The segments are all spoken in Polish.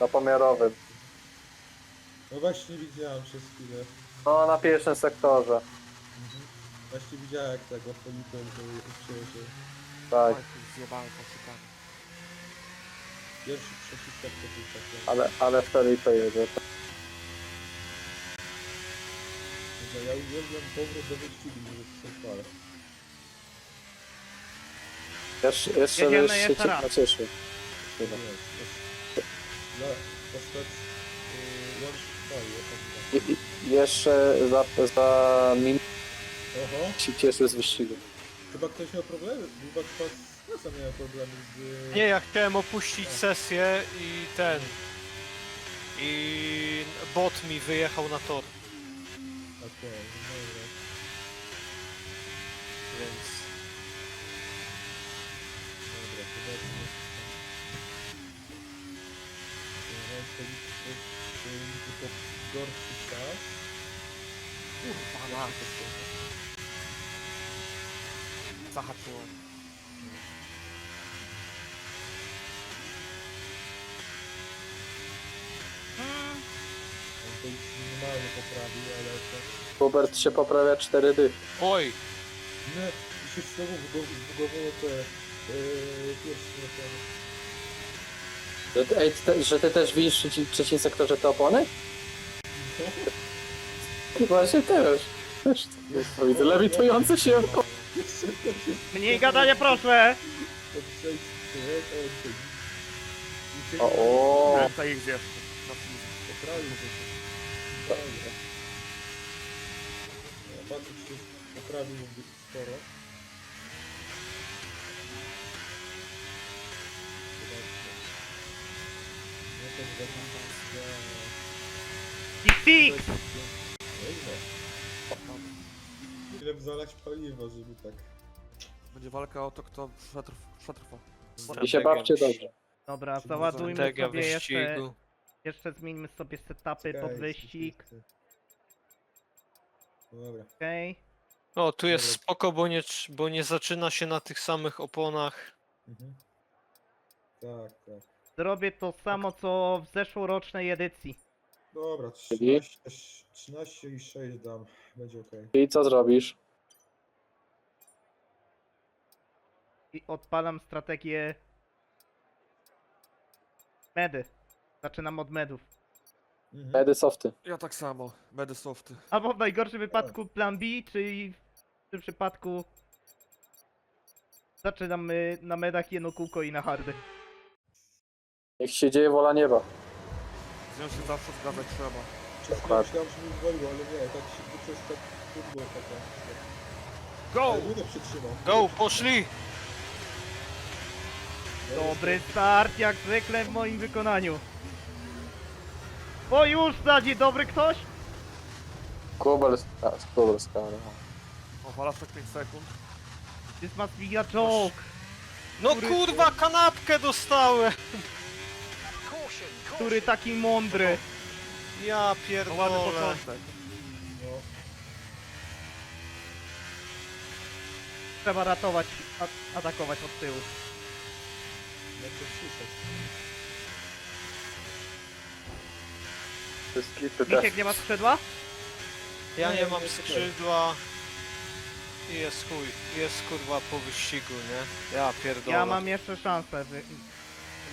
Na pomiarowym. No właśnie widziałem przez chwilę. No, na pierwszym sektorze. Mhm. Właśnie widziałem jak tego przyjeżdżał. Tak, Oj, tu zjebałem to ciekawe. Pierwszy przeciwko to był taki. ale, ale wtedy to jedzie. Że ja uwielbiam powrót do wyścigu, że to są fale. Jeszcze, jeszcze, Jedziemy jeszcze się jeszcze raz. nacieszył. Nie, Dla postać yy, I, i jeszcze za, za minutę Oho, się cieszył z wyścigu. chyba ktoś miał problemy, chyba chyba z Nasa miał problemy z... Nie, ja chciałem opuścić sesję i ten. I bot mi wyjechał na tor, Okej, no dobra. więc. Dobra, chyba nie. Ja mam politykę, tylko czas. Kurwa, na to się. Zahaczyło. On to już minimalnie poprawił, ale to... Hubert się poprawia 4 dych. Oj, Nie, się znowu wbugo- wbugowało te... Yy, pierwsze. Że, ej, te, że ty też widzisz w trzeci, trzecim sektorze te opony? Właśnie też. Też to widzę lewitujące się. Mniej gadania proszę! O, o. To ich zjesz. Film. Poprawił. Ja poprawił sporo. No to wygląda... Tik tik! Ile by zalać paliwa, żeby tak... Będzie walka o to, kto przetrw, przetrwa. I się bawcie dobrze. Dobra, Czyli załadujmy strategia sobie jeszcze, wyścigu. jeszcze zmieńmy sobie setupy pod Czekaj, wyścig, No dobra. okej? O, tu jest Dobra. spoko, bo nie, trz- bo nie zaczyna się na tych samych oponach. Mhm. Tak, tak. Zrobię to samo co w zeszłorocznej edycji. Dobra, Czyli? 13, 13 i 6 dam. Będzie okej. I co zrobisz? I odpalam strategię medy. Zaczynam od medów. Mhm. Edy softy. Ja tak samo. Będę softy. Albo w najgorszym wypadku plan B, czyli w tym przypadku zaczynamy na medach jedno kółko i na hardy. Niech się dzieje wola nieba. Z nią się zawsze zgadzać trzeba. Przez chwilę Dokładnie. myślałem, że mi wywaliło, ale nie, tak się to przez tak trudno taka. Go! Ale długo przytrzymał. Go, poszli! Dobry start, jak zwykle w moim wykonaniu. O już za dzień dobry ktoś? Kubel, a, kubel skala. Powalasz tak 5 sekund. This must be a joke. No kurwa, kanapkę dostałem! Który taki mądry. Ja No ładny pierdolę. początek. Trzeba ratować, a- atakować od tyłu. jak to. Wszystkie te Misiek nie ma skrzydła? Ja nie mam skrzydła. I jest chuj, jest kurwa po wyścigu, nie? Ja pierdolę. Ja mam jeszcze szansę wy...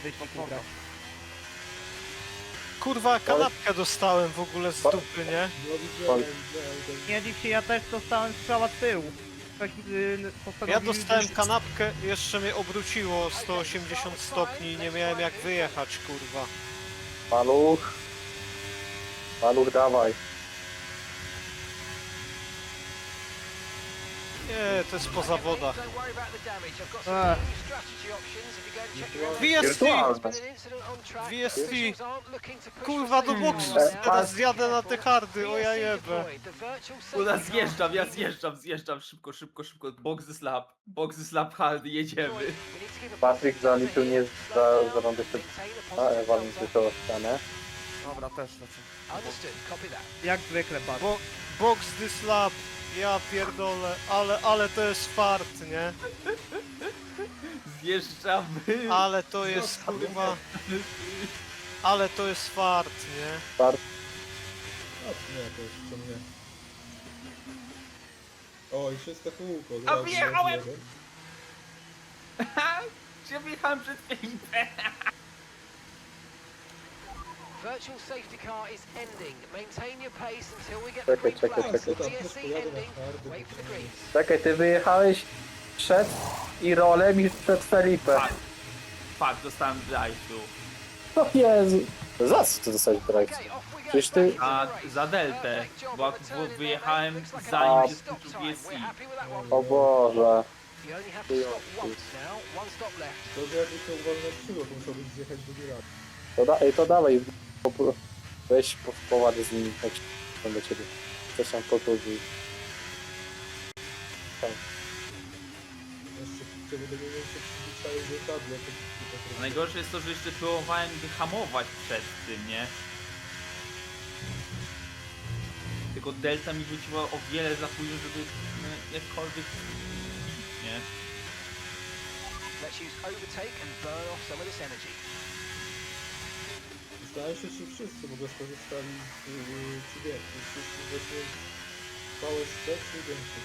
wyścig No, wygrać. Kurwa, kanapkę dostałem w ogóle z dupy, nie? No widziałem, Nie dziw się, ja też dostałem strzała z tyłu. Ktoś yy, Ja dostałem kanapkę, jeszcze mnie obróciło 180 stopni i nie miałem jak wyjechać, kurwa. Maluch. Maluch, dawaj. Nie, to jest po zawodach. Ech, VST! VST! Kurwa, do boksu E, teraz zjadę na te hardy, o ja jebę. Kurwa, zjeżdżam, ja zjeżdżam, zjeżdżam, szybko, szybko, szybko, box the slap, box the slap hard, jedziemy. Patryk zaliczył nie za, za rundę przed a, Ewanem tylko ścianę. Dobra, też lecę. jak zwykle. Bo, box this lap, ja pierdolę, ale, ale to jest fart, nie? Zjeżdżamy. Ale to jest kurwa... Ale to jest fart, nie? A nie, to jeszcze nie. O, i czyste kółko. A wyjechałem! ja wyjechałem przed Filipem? Virtual safety car is ending. Maintain your pace until we get Czekaj, the green czekaj, flag. czekaj. Ending. Wait for the greens. Czekaj, ty wyjechałeś przed Irolem i przed Felipe. Fakt. Fakt, dostałem drive-thru. O Jezu. Za co ty dostałeś drive? Okay, off we go. Przecież ty- Back into A the race. za deltę, Perfect job bo, on the bo turn in there, wyjechałem mate. Looks like a zanim nice się stop skończył time. BSC. We're happy with that one. O Boże. You only have to stop once now. One stop left. Jakby to to zjechać drugi raz. To, da, ej, to dawaj. Po- Weź po, powady z nim, jak się do ciebie. Chcesz tam podróżuj. Jeszcze żeby do niego się przyzwyczaił do tabla, to to po prostu... Najgorsze jest to, że jeszcze próbowałem wyhamować przed tym, nie? Tylko delta mi rzuciła o wiele za późno, żeby no, jakkolwiek nie? Let's use overtake and burn off some of this energy. Zastanawiam się, czy wszyscy w ogóle skorzystali z yy, czy wie, czy wszyscy właśnie VSC czy więcej.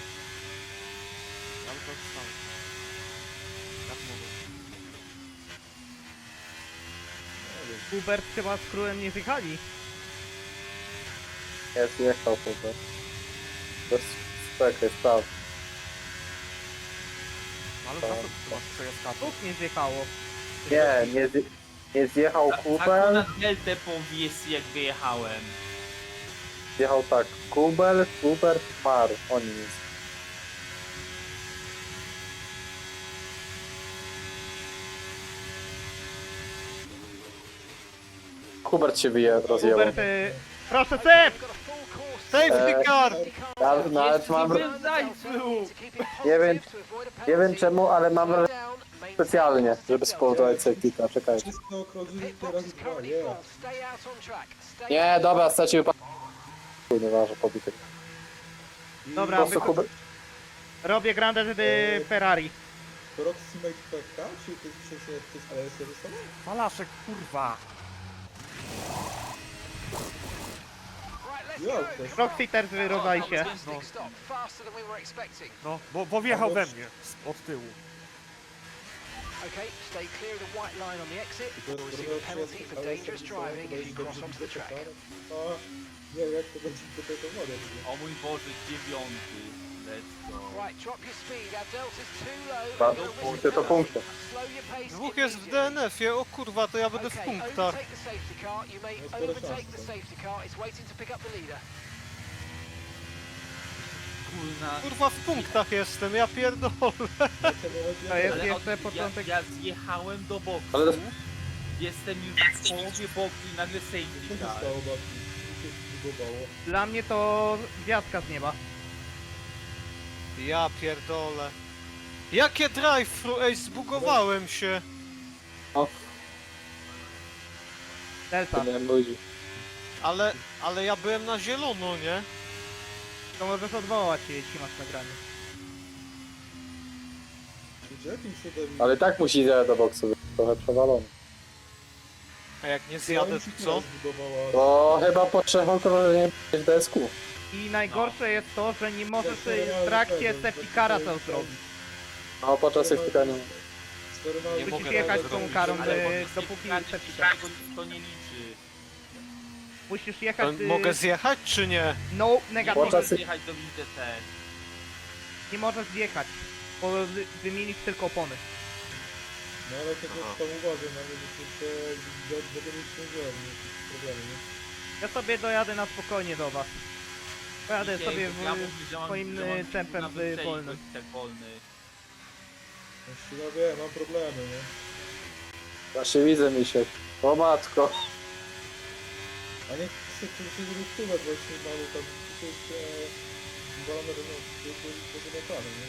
Ja bym to sam. Jak mówię. Hubert chyba z królem nie zjechali. Jest jechał chyba. To jest czekaj, staw. Ale za co ty masz przejazdka? Dwóch nie zjechało. Nie, nie, zje- nie zjechał Tak Kubel, na deltę po VSC jak wyjechałem. zjechał tak. Kubel, Hubert, Mar. Oni nic. Hubert się wyje, rozjebał. Hubert, y, proszę course. Safety Eee, car! Ja nawet mam... Nie wiem, nie wiem czemu, ale mam specjalnie, żeby spowodować safety car. Czekajcie. Wszystko okrążyli teraz dwa, nie. Nie, dobra, straciły pa... Chuj, Nieważne, pobity. Dobra, prostu wy- Hubert... Robię Grande de Ferrari. To Roximate PK, czy to jest jak to jest AS rysował? Malaszek, kurwa! Ja też. Roxy też wyrowaj się. No, bo, bo wjechał we mnie. z- Od tyłu. Okay, stay clear of the white line on the exit. We'll jest receive a penalty for dangerous driving if you cross onto the track. A, nie wiem jak to będzie interpretowane. O mój Boże, dziewiąty. Let's go. Right, drop your speed. Our delta's too low. Risk punkty to penalty. punkty. Slow your pace Dwóch jest w. DNF-ie, o kurwa, to ja będę w Okay, punktach. overtake the safety car. You may overtake the safety car. It's waiting to pick up the leader. Kurna. Kurwa, w punktach jestem, ja pierdolę. To jest Ale jeszcze od- początek. Ja, ja zjechałem do boku. Ale- Jestem już w połowie boku i nagle safety car. stało? Dla mnie to gwiazdka z nieba. Ja pierdolę. Jakie drive-thru, ej, zbugowałem się. Delta. Wiem, ludzi. Ale, ale ja byłem na zielono, nie? To możesz odwołać się, jeśli masz nagranie. Czy jakim cudem... Ale tak musi zjechać do boksu, trochę przewalony. A jak nie zjadę, to co? Zbudowała... To chyba po trzech okrążeniach w DSQ. I najgorsze jest to, że nie możesz w trakcie safety cara to zrobić. No, podczas safety nie Nie Musisz mogę jechać tego tą zrobić. karą, Ale by, bo dopóki safety safety car to nie liczy. Musisz To jechać... y, Mogę zjechać, czy nie? No, Nie negatywnie. Podczas- możesz jechać do WTT. Nie możesz zjechać, bo wy- wymienisz tylko opony. No ale to też tam uważaj, nawet jeśli się będę mieć ciężarem, jakieś problemy, nie? Ja sobie dojadę na spokojnie do was. Pojadę Dzisiaj sobie ja w... mówię, że mam- swoim, że mam y, tempem na wolnym. Tak wolny. Jeśli ja wiem, mam problemy, nie? Właśnie widzę mi się. O matko. A nie chcę tu się zrównować właśnie mało tam przecież e, walone no, to jest pozamiatane, nie?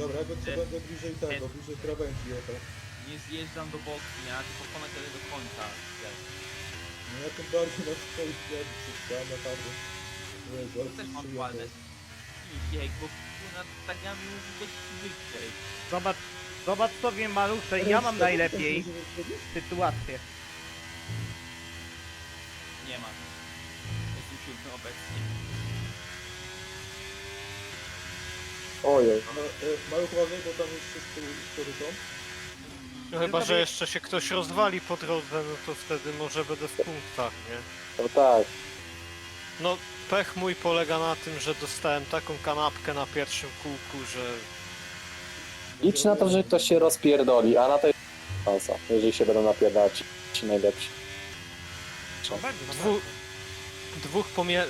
Dobra, ja będę, E, będę bliżej tego, e. bliżej krawędzi jechał. Nie zjeżdżam do boku, ja tylko ponad tyle do końca. No ja tym bardziej na swoich jadę, ja naprawdę. Jezu, ale To też mam walne. I bieg, bo kurna tagami musi być wyżej. Zobacz, Zobacz sobie malusze, ja mam najlepiej sytuację. Nie ma. Jestem siódmy obecnie. Ojej. No, e, uważaj, bo tam jeszcze spory są. No chyba, że jeszcze się ktoś rozwali po drodze, no to wtedy może będę w punktach, nie? No tak. No, pech mój polega na tym, że dostałem taką kanapkę na pierwszym kółku, że... Licz na to, że ktoś się rozpierdoli, a na to jest szansa, jeżeli się będą napierdalać ci najlepsi. No będzie, no Dwu... będzie. Dwóch pomie...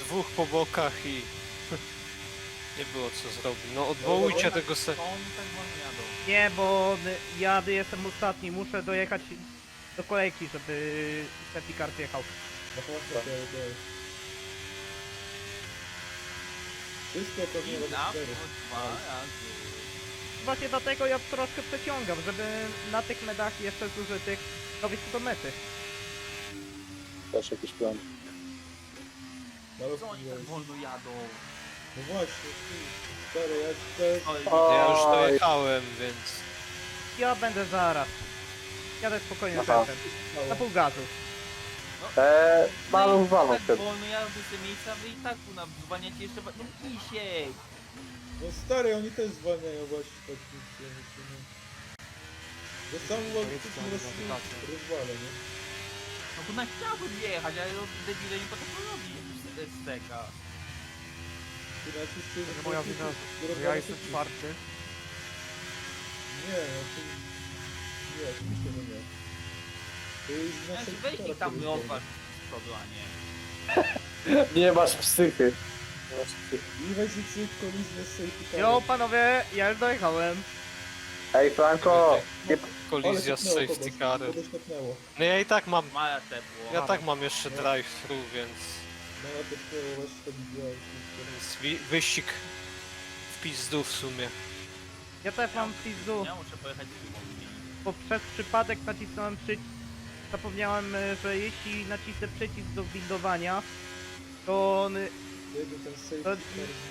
dwóch po bokach i... Nie było co zrobić. No odwołujcie tego se... Nie, bo ja jestem ostatni, muszę dojechać do kolejki, żeby safety car jechał. To. Wszystko pewnie I robię na cztery. dwa razy. Właśnie dlatego ja troszkę przeciągam, żeby na tych medach jeszcze zużytych robić to do mety. Też jakiś plan. Maluch Co oni tak wolno jadą? No właśnie, ty, stary, ja. Oj, Ja już Oj. dojechałem, więc... Ja będę zaraz. Jadę spokojnie Aha. tempem. Na pół gazu. Eee, maluch walą tak wtedy. wolno jadą z tym miejsca, wy i tak tu nam zwaniacie jeszcze... wa- No kisiek! No stary, oni też zwalniają właśnie tak wiem. Bo sam rozwalę, rozwalę, nie? No bo na chciałbym jechać, ale no, debile nie potrafią robić z- z tego. Ty na jakiś To nie moja wina, że ja jestem czwarty. Nie, no to... Nie, oczywiście, że nie. To jest Znaczy nasze weź ich tam rozważ z przodu, a nie. Nie masz psychy. Safety carem. Jo, panowie, ja już dojechałem. Ej, Franko! Nie... Kolizja z safety carem. No ja i tak mam... Ja tak mam jeszcze drive-thru, więc... No ja tepnęło, właśnie to widziałem. więc wi- wyścig w pizdu w sumie. Ja też mam pizdu, Ja muszę pojechać z tymą zmienić. bo przez przypadek nacisnąłem przycisk. Zapomniałem, e, że jeśli nacisnę przycisk do windowania, to on Ten To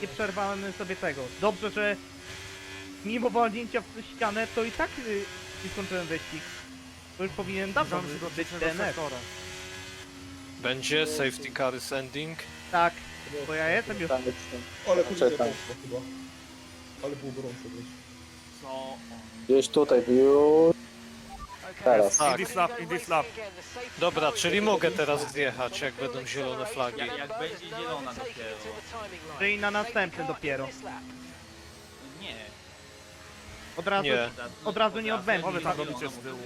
nie przerwałem sobie tego. Dobrze, że mimo walnięcia w ścianę, to i tak y, nie skończyłem wyścig. To już powinien dawno Zbliżamy się do być trzeciego DNF. sektora. Będzie safety car is ending. Tak, bo ja jestem już... Ale kolizja Czekam. poszła chyba. Ale było gorąco też. Co? Gdzieś tutaj, już. Teraz. Tak. Indie slap. Dobra, czyli mogę teraz zjechać, jak będą zielone flagi. Jak, jak będzie zielona dopiero. Czyli na następny dopiero. Nie. Od razu... Nie. Od razu nie odbędzie. Może tam robicie z tyłu.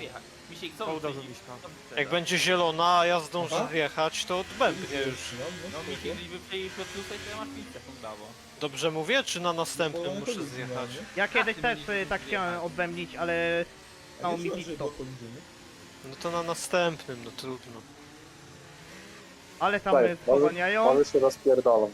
Misiek, co uda. Co teraz? Jak będzie zielona, a ja zdążę Aha. zjechać, to odbębnie już. No, No no, Misiek, spoko. gdyby przejęli Piotrusek, to ja masz 5 sekund dało. Dobrze mówię, czy na No, następnym muszę zjechać? Ja kiedyś też tak chciałem odbębnić, ale... A mi słyszałem, że pit stop. była kolizja, nie? No to na następnym, no trudno. Ale tam może- spowalniają. Może się rozpierdolą.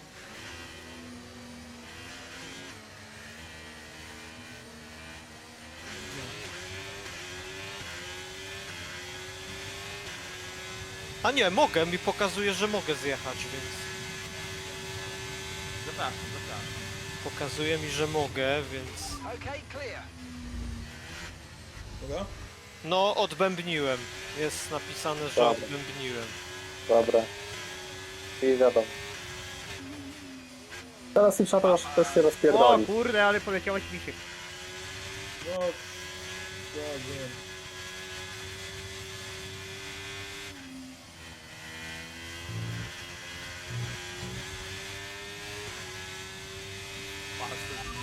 A nie, mogę, mi pokazuje, że mogę zjechać, więc... Zapraszam, zapraszam. Pokazuje mi, że mogę, więc... Okay, clear. Dobra? No, odbębniłem. Jest napisane, że Dobra. odbębniłem. Dobra. I wiadomo. Teraz im trzeba to też się O kurde, ale poleciałeś misiek. No, ja wiem.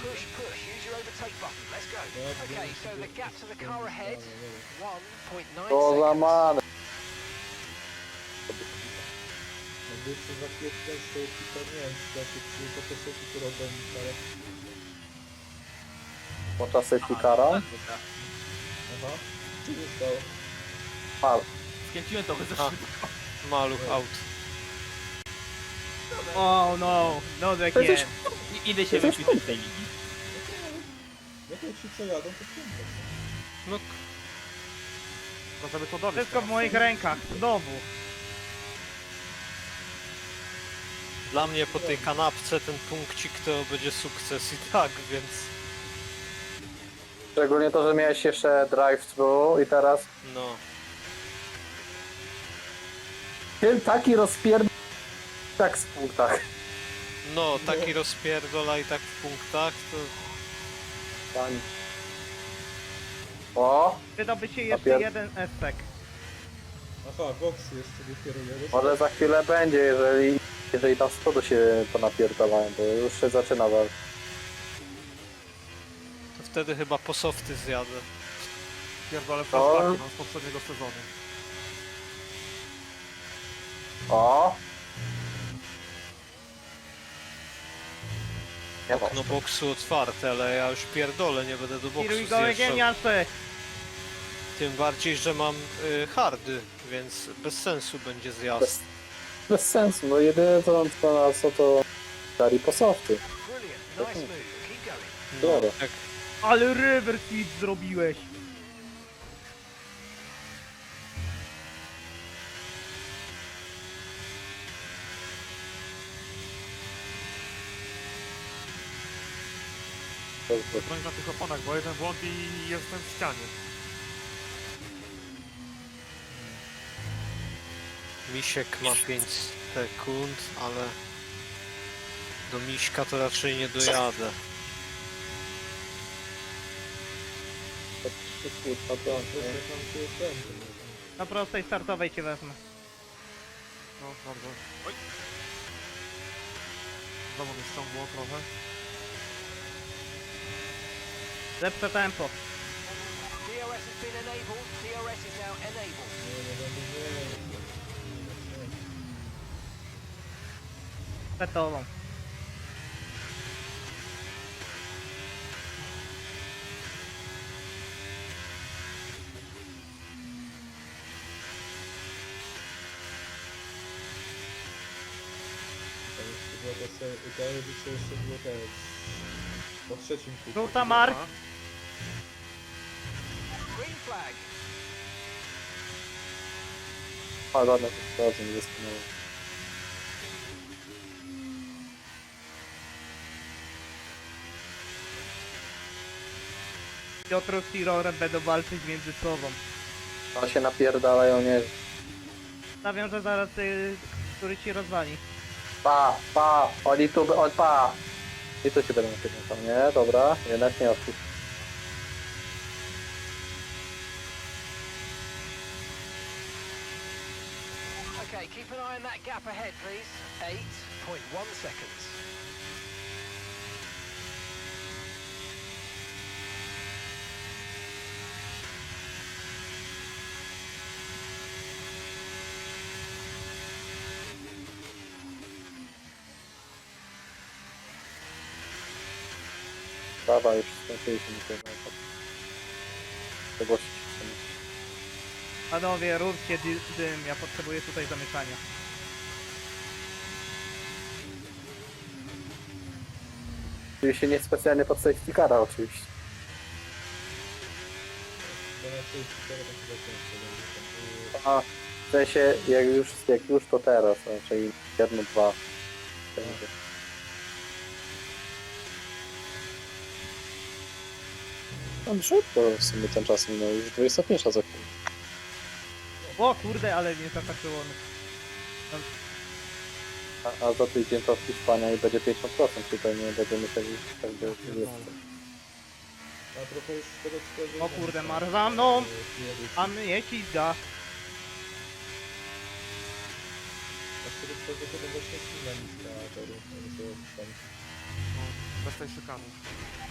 Push, push. Use your overtake button. Let's go. Ja Okay, so the to gap to the car ahead, Dobra, dobra. 1.9 To za seconds. man. Bo jeszcze za chwilę safety car, nie wiem, czy się przy to te safety car odbędzie, ale... Podczas safety cara. Aha. Stało? Mal. Skręciłem za A. szybko. Maluch out. Oh no, no To jest again. Idę się wyświetlić w tej linii. To jak ci co jadą, to pięknie. No, To żeby to dowieść Wszystko w teraz. moich rękach, znowu. dla mnie po tej kanapce ten punkcik to będzie sukces i tak, więc... Szczególnie to, że miałeś jeszcze drive-thru i teraz No. Tym taki rozpierd... tak w punktach. No, taki rozpierdola i tak w punktach, to Tam. O, się jeszcze Papier. jeden esek. Aha, box jeszcze dopiero jeden. może za chwilę będzie, jeżeli, jeżeli tam spodu się ponapierdalają, bo już się zaczyna walka. to wtedy chyba po softy zjadę. Pierdolę flashbacki mam z poprzedniego sezonu. O! Nie ma. Okno boksu otwarte, ale ja już pierdolę, nie będę do boksu gołe zjeżdżał. Tym bardziej, że mam y, hardy, więc bez sensu będzie zjazd. bez sensu, no jedyne co mam to na co to dali po softy. Brilliant. Nice move. Keep going. No, Dobra. jak Ale reverse zrobiłeś! Broń na tych oponach, bo jeden błąd i jestem w ścianie. Misiek ma 5 sekund, ale do Miśka to raczej nie dojadę. Na prostej startowej cię wezmę. No, bardzo. Oj! Znowu mnie ściągło trochę. Lepsze tempo. DRS has been enabled. DRS is now enabled. Nie, nie będę nie. nie, nie. Przed tobą. To jeszcze było jeszcze po trzecim kółku. Żółta mark. A ładne to razem nie zeskonałe. Piotrus i Roren będą walczyć między sobą. A się napierdalają, nie. Stawiam, że zaraz y, który ci rozwali. Pa, pa, oni tu, o, pa. I to się będą napierdalał, nie? Dobra, jednak nie odpuść. Okay, keep an eye on that gap ahead, please. 8.1 seconds. Prawa już skończyliśmy. Przegłosić chcemy. Panowie, róbcie dy, dym, ja potrzebuję tutaj zamieszania. Oczywiście nie specjalnie pod safety cara oczywiście. Tam. A w sensie jak już, jak już to teraz, raczej jedno, dwa. Będzie. Tam szybko w sumie ten czas minął, już 21 za chwilę. O kurde, ale nie zahaczyło. A, a za tydzień to Hiszpania i będzie 50% tutaj nie będziemy musieli tak by A trochę już tego czego O kurde, mar za mną! A mnie ściga. A z tego czego to właśnie silna niska toru, oni sobie tam No, bez tej szykany.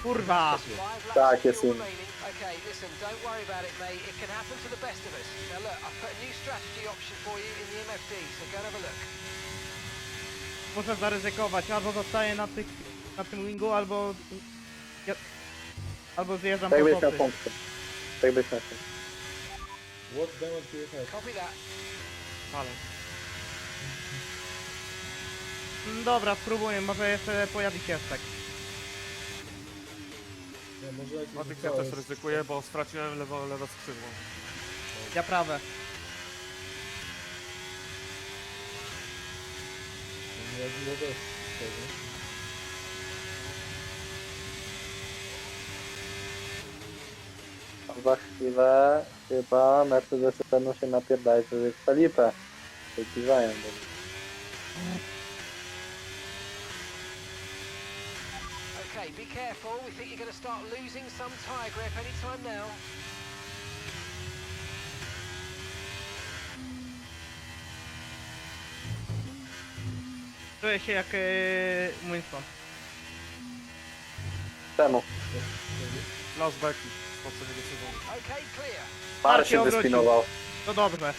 Kurwa! Five laps Tak, still jest in. remaining. Okay, listen, don't worry about it, mate. It can happen to the best of us. Now look, I've put a new strategy option for you in the MFD, so go and have a look. Muszę zaryzykować, albo zostaję na, tych, na tym wingu, albo... Ja, albo zjeżdżam Tak po byś miał punkty. Tak byś miał punkty. What damage do you have? Copy that. Ale. Mm, Dobra, spróbuję, może jeszcze pojawi się efekt. Nie, może jakiś Matyk ja też ryzykuję, bo straciłem lewo, lewe skrzydło. Ja prawe. Nie było też tego. za chwilę chyba Mercedesy będą się napierdać, że Felipe wypiwają do nich. Okay, be careful. We think you're going to start losing some tyre grip anytime now. Czuję się jak e, Winston. Czemu? Las Becky sezonu. Okay, clear. Mar Marcie się obrócił. wyspinował. To dobrze.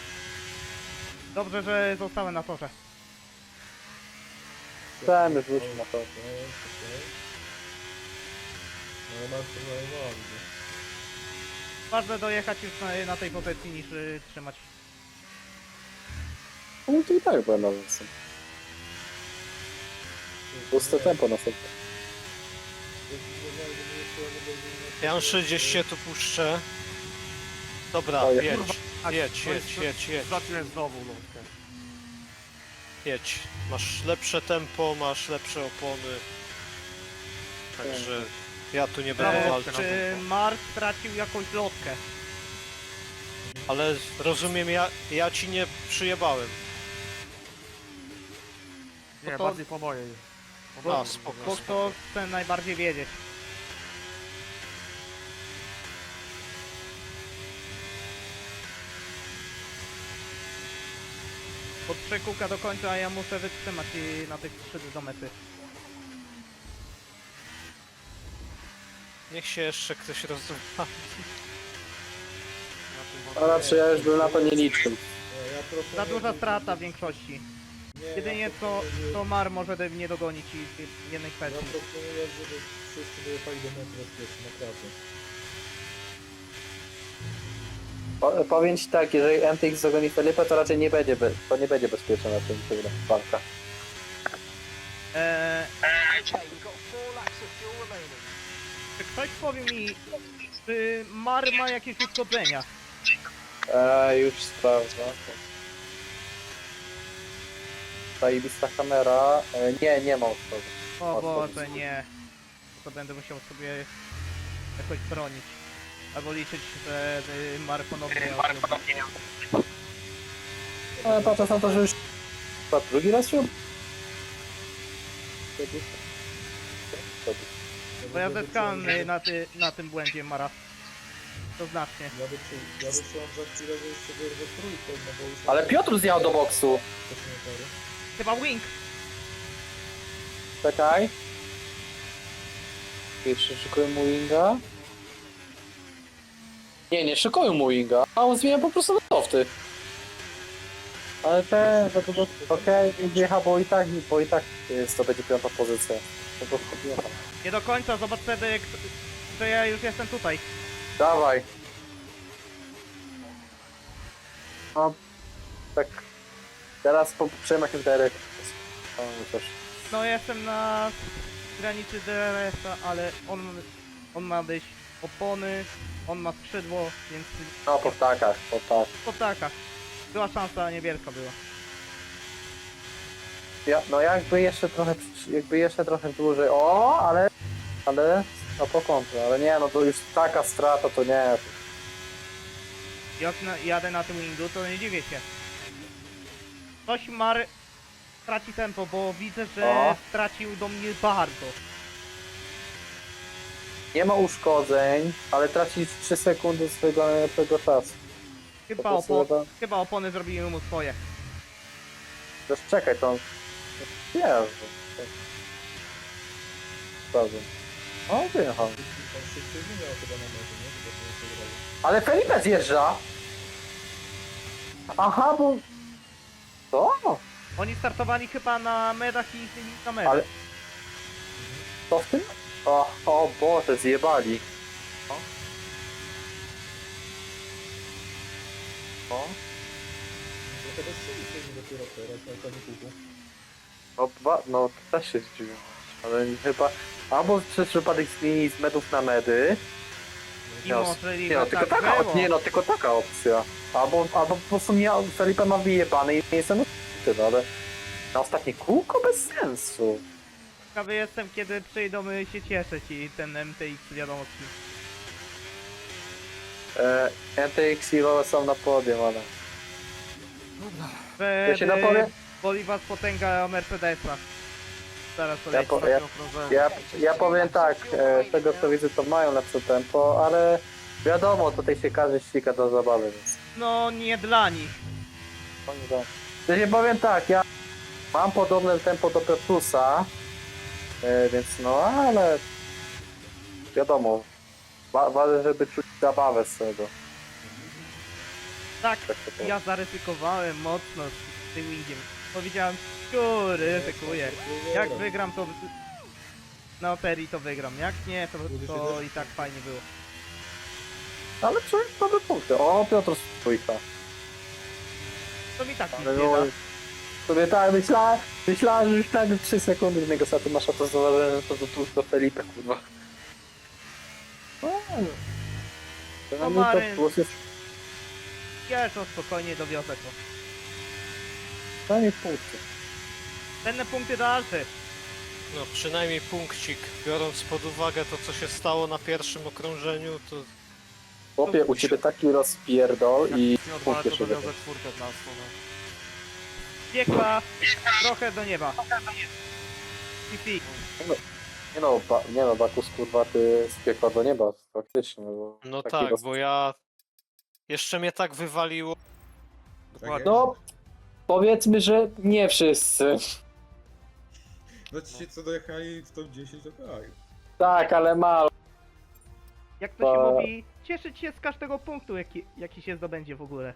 Dobrze, że zostałem na torze. Chciałem już wrócić na to. No mam to. Ważne dojechać już na, na tej pozycji niż y, trzymać. No to i tak byłem na wysokim. Puste tempo następne. Ja Ja 60 tu puszczę. Dobra, O, ja- jedź, jedź, jedź, jedź, jedź, Zacząłem znowu lądkę. jedź. Masz lepsze tempo, masz lepsze opony. Także ja tu nie będę walczył. czy Mark stracił jakąś lotkę? Ale rozumiem, ja, ja ci nie przyjebałem. Nie, No to- bardziej po mojej. Po A, mojej spoko. Bo kto chce najbardziej wiedzieć? Po trzy kółka do końca, a ja muszę wytrzymać i na tych trzy do mety. Niech się jeszcze ktoś rozumie. A raczej ja już bym na to nie liczył. Ja proponuję, Za duża strata w większości. Jedynie to, to Mar może do mnie dogonić i w jednej Ja kwestii. proponuję, żeby wszyscy dojechali do mety bezpiecznie, naprawdę. Po, powiem ci tak, jeżeli MTX dogoni Felipe, to raczej nie będzie, be, to nie będzie bezpieczna na tym tyle walka. Eee, Okay, we've got four laps of fuel remaining. czy ktoś powie mi, czy Mar ma jakieś uszkodzenia? Eee, już sprawdzam. Zajebista kamera. E, nie, nie ma uszkodzeń. O. Boże, nie. To będę musiał sobie jakoś bronić. Albo liczyć, że y, Mar ponownie miał Ale patrząc na to, że już chyba drugi raz się... Bo ja zeskałem y, na, ty, na tym błędzie Mara. To znacznie. Ja wyczuł, ja wyczułam za chwilę, że jeszcze wyrwę trójką, no bo już... Ale Piotr zjechał do boksu. Wcześniej tory. Chyba Wing! Czekaj. Jeszcze szykuję mu winga. Nie, nie szykuję mu winga, a on zmienia po prostu na softy. Ale te, to, to, to, okej, okay, wjechał, bo i tak, bo i tak jest, to będzie piąta pozycja. Po prostu wjechał. Nie do końca, zobacz wtedy, że ja już jestem tutaj. Dawaj. No, tak. Teraz po przejmach. O, też. No ja jestem na granicy DRS-a, ale on, on ma być opony, on ma skrzydło, więc No, po ptakach, po ptakach. po ptakach. Była szansa niewielka była. Ja, no jakby jeszcze trochę, przy- jakby jeszcze trochę dłużej, o, ale, ale, no po kontrze, ale nie, no to już taka strata, to nie, Jak na, jadę na tym windu, to nie dziwię się. Ktoś Mar traci tempo, bo widzę, że O. stracił do mnie bardzo. nie ma uszkodzeń, ale traci 3 sekundy swojego najlepszego czasu. Chyba, prostu opo chyba- chyba opony zrobiły mu swoje. Też czekaj, to, Jezu. Sprawdzę. O, wyjechał. On szybciej nie miał chyba na mety, nie? Chyba to nie przegrali. Ale Felipe zjeżdża! Aha, bo... Co? Oni startowali chyba na medach i na medach. Ale- To w tym? O, o Boże, zjebali. O. O. Siły siedzi dopiero teraz na kółku. No, no też się zdziwiłem. Ale chyba... Albo przez przypadek zmieni z medów na medy. I nie, możliwe, Nie no, tylko tak taka, było. nie no, tylko taka opcja. Albo, albo po prostu nie, Felipe ma wyjebany i nie jestem tyle, ale... Na ostatnie kółko bez sensu. Ciekawy jestem, kiedy przyjdą y, się cieszyć i ten MTX wiadomo z kim. E, NTX i Evo są na podium, ale... Ja się napowiem? boli was potęga Mercedesa. Zaraz to Ja, leci. po, ja, ja, ja powiem tak, e, z tego co widzę to mają lepsze tempo, ale wiadomo, tutaj się każdy ściga do zabawy, więc... No nie dla nich. Ja się powiem tak, ja mam podobne tempo do Petusa, e, więc no, ale wiadomo, wa- ważne, żeby czuć zabawę z tego. Tak, Tak to powiem. ja zaryzykowałem mocno z tym wingiem. Powiedziałem, kur, ryzykuję. Jak wygram to... Na Operi to wygram, jak nie, to, to i tak fajnie było. Ale przynajmniej dobre punkty. O, Piotr Stójka. To mi tak nic Ale nie da. sobie tak myślałem, myślałem, że już tak 3 sekundy z niego saty masz, a to zauważyłem, że to do, Felipe, kurwa. No, no, mi Maryn. no spokojnie dowiozę to. przynajmniej punkty. Cenne punkty dalsze. No przynajmniej punkcik, biorąc pod uwagę to co się stało na pierwszym okrążeniu, to Chłopie, u ciebie taki rozpierdol i Jak nie odwalę, punkty to sobie. dowiozę czwórkę dla nas, no. Piekła trochę do nieba. Fifi. Nie no, ba, nie no, Bakus kurwa, ty z piekła do nieba, faktycznie, bo... no taki tak, roz- bo ja jeszcze mnie tak wywaliło. Dokładnie. No, powiedzmy, że nie wszyscy. No ci co dojechali w top 10 to tak. Tak, ale mało. Jak to się Pa- mówi, cieszyć się z każdego punktu, jaki, jaki się zdobędzie w ogóle.